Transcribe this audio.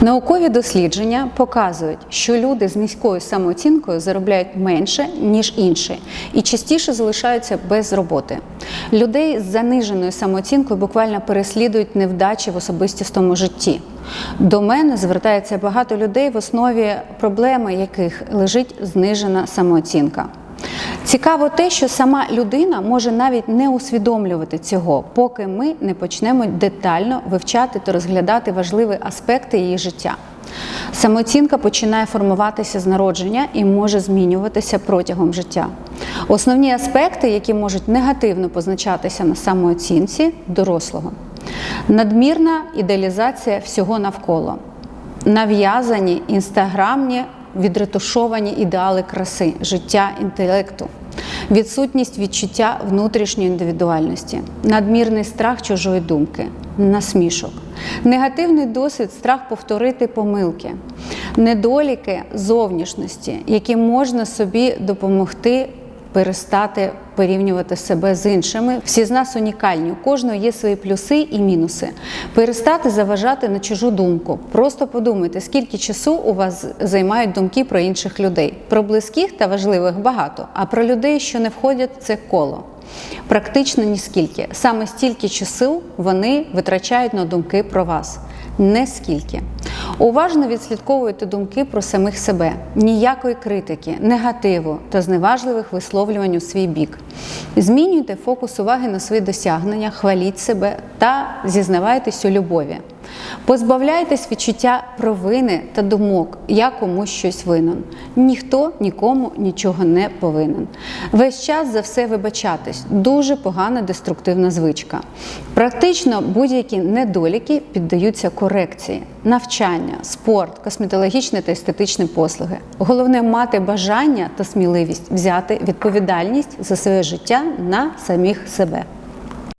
Наукові дослідження показують, що люди з низькою самооцінкою заробляють менше, ніж інші, і частіше залишаються без роботи. Людей з заниженою самооцінкою буквально переслідують невдачі в особистістому житті. До мене звертається багато людей, в основі проблеми яких лежить знижена самооцінка. Цікаво те, що сама людина може навіть не усвідомлювати цього, поки ми не почнемо детально вивчати та розглядати важливі аспекти її життя. Самооцінка починає формуватися з народження і може змінюватися протягом життя. Основні аспекти, які можуть негативно позначатися на самооцінці дорослого, надмірна ідеалізація всього навколо, нав'язані інстаграмні відретушовані ідеали краси, життя, інтелекту, відсутність відчуття внутрішньої індивідуальності, надмірний страх чужої думки, насмішок, негативний досвід, страх повторити помилки, недоліки зовнішності, які можна собі допомогти перестати порівнювати себе з іншими. Всі з нас унікальні, у кожного є свої плюси і мінуси. Перестати заважати на чужу думку. Просто подумайте, скільки часу у вас займають думки про інших людей. Про близьких та важливих багато, а про людей, що не входять в це коло. Практично ніскільки. Саме стільки часу вони витрачають на думки про вас. Не скільки. Уважно відслідковуйте думки про самих себе, ніякої критики, негативу та зневажливих висловлювань у свій бік. Змінюйте фокус уваги на свої досягнення, хваліть себе та зізнавайтесь у любові. Позбавляйтесь відчуття провини та думок, я комусь щось винен. Ніхто нікому нічого не повинен. Весь час за все вибачатись дуже погана деструктивна звичка. Практично будь-які недоліки піддаються корекції, навчання, спорт, косметологічні та естетичні послуги. Головне мати бажання та сміливість взяти відповідальність за своє життя на самих себе.